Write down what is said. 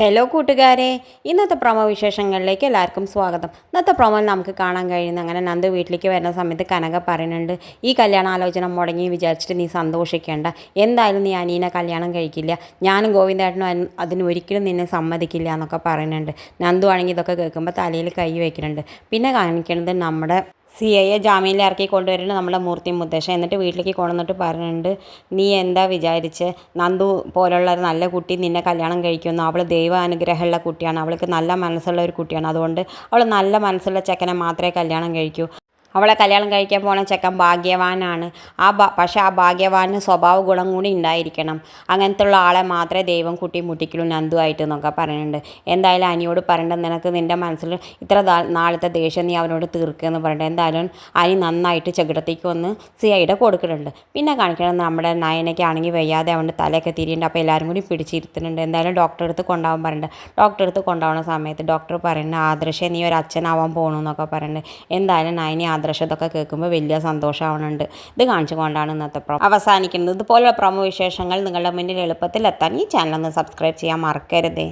Hello കൂട്ടുകാരെ. ഇന്നത്തെ promo വിശേഷങ്ങളിലേക്ക് എല്ലാവർക്കും സ്വാഗതം. ഇന്നത്തെ പ്രൊമോയിൽ നമുക്ക് കാണാൻ കഴിയുന്ന അങ്ങനെ നന്ദ് വീട്ടിലേക്ക് വരുന്ന സമയത്ത് കനക പറയുന്നുണ്ട് ഈ കല്യാണ ആലോചന മുടങ്ങി വിചാരിച്ചിട്ട് നീ സന്തോഷിക്കേണ്ട. എന്തായാലും നീ അനീനെ കല്യാണം കഴിക്കില്ല. ഞാനും ഗോവിന്ദേട്ടനും അതിന് ഒരിക്കലും നിന്നെ സമ്മതിക്കില്ല എന്നൊക്കെ പറയുന്നുണ്ട്. നന്ദു ആണെങ്കിൽ ഇതൊക്കെ കേൾക്കുമ്പോൾ തലയിൽ കൈ വയ്ക്കുന്നുണ്ട് പിന്നെ കാണിക്കുന്നത് നമ്മുടെ സി ഐയെ ജാമ്യത്തിൽ ഇറക്കി കൊണ്ടുവരുന്നത് നമ്മുടെ മൂർത്തി മുത്തശ്ശൻ. എന്നിട്ട് വീട്ടിലേക്ക് കൊണ്ടുവന്നിട്ട് പറയുന്നുണ്ട് നീ എന്താ വിചാരിച്ച്? നന്ദു പോലുള്ള ഒരു നല്ല കുട്ടി നിന്നെ കല്യാണം കഴിക്കുന്നു. അവൾ ദൈവ അനുഗ്രഹമുള്ള കുട്ടിയാണ്. അവൾക്ക് നല്ല മനസ്സുള്ള ഒരു കുട്ടിയാണ്. അതുകൊണ്ട് അവൾ നല്ല മനസ്സുള്ള ചെക്കനെ മാത്രമേ കല്യാണം കഴിക്കൂ. അവളെ കല്യാണം കഴിക്കാൻ പോണ ചെക്കൻ ഭാഗ്യവാനാണ്. ആ ഭാ പക്ഷേ ആ ഭാഗ്യവാന് സ്വഭാവ ഗുണം കൂടി ഉണ്ടായിരിക്കണം. അങ്ങനത്തെ ഉള്ള ആളെ മാത്രമേ ദൈവം കുട്ടി നന്ദു നന്ദുമായിട്ട് എന്നൊക്കെ പറയുന്നുണ്ട്. എന്തായാലും അനിയോട് പറയേണ്ടത് നിനക്ക് നിന്റെ മനസ്സിൽ ഇത്ര നാളത്തെ ദേഷ്യം നീ അവനോട് തീർക്കുകയെന്ന് പറഞ്ഞിട്ട് എന്തായാലും അനി നന്നായിട്ട് ചെകിടത്തേക്ക് വന്ന് സി ഐയുടെ കൊടുക്കുന്നുണ്ട്. പിന്നെ കാണിക്കണം നമ്മുടെ നയനയ്ക്ക് ആണെങ്കിൽ വയ്യാതെ അവന്റെ തലയൊക്കെ തിരിയുണ്ട് അപ്പോൾ എല്ലാവരും കൂടി പിടിച്ചിരുത്തുന്നുണ്ട്. എന്തായാലും ഡോക്ടറെ അടുത്ത് കൊണ്ടാവാൻ പറയുന്നുണ്ട് ഡോക്ടറെ അടുത്ത് കൊണ്ടാവുന്ന സമയത്ത് ഡോക്ടർ പറയുന്നത് ആദർശ നീ ഒരു അച്ഛനാവാൻ പോകണമെന്നൊക്കെ പറയുന്നുണ്ട്. എന്തായാലും നയനി ആദർശ ഇതൊക്കെ കേൾക്കുമ്പോൾ വലിയ സന്തോഷമാവുന്നുണ്ട് ഇത് കാണിച്ചു കൊണ്ടാണ് ഇന്നത്തെ പ്രോ അവസാനിക്കുന്നത്. ഇതുപോലുള്ള പ്രൊമോ വിശേഷങ്ങൾ നിങ്ങളുടെ മുന്നിൽ എളുപ്പത്തിൽ എത്താൻ ഈ ചാനൽ ഒന്ന് സബ്സ്ക്രൈബ് ചെയ്യാൻ മറക്കരുതേ.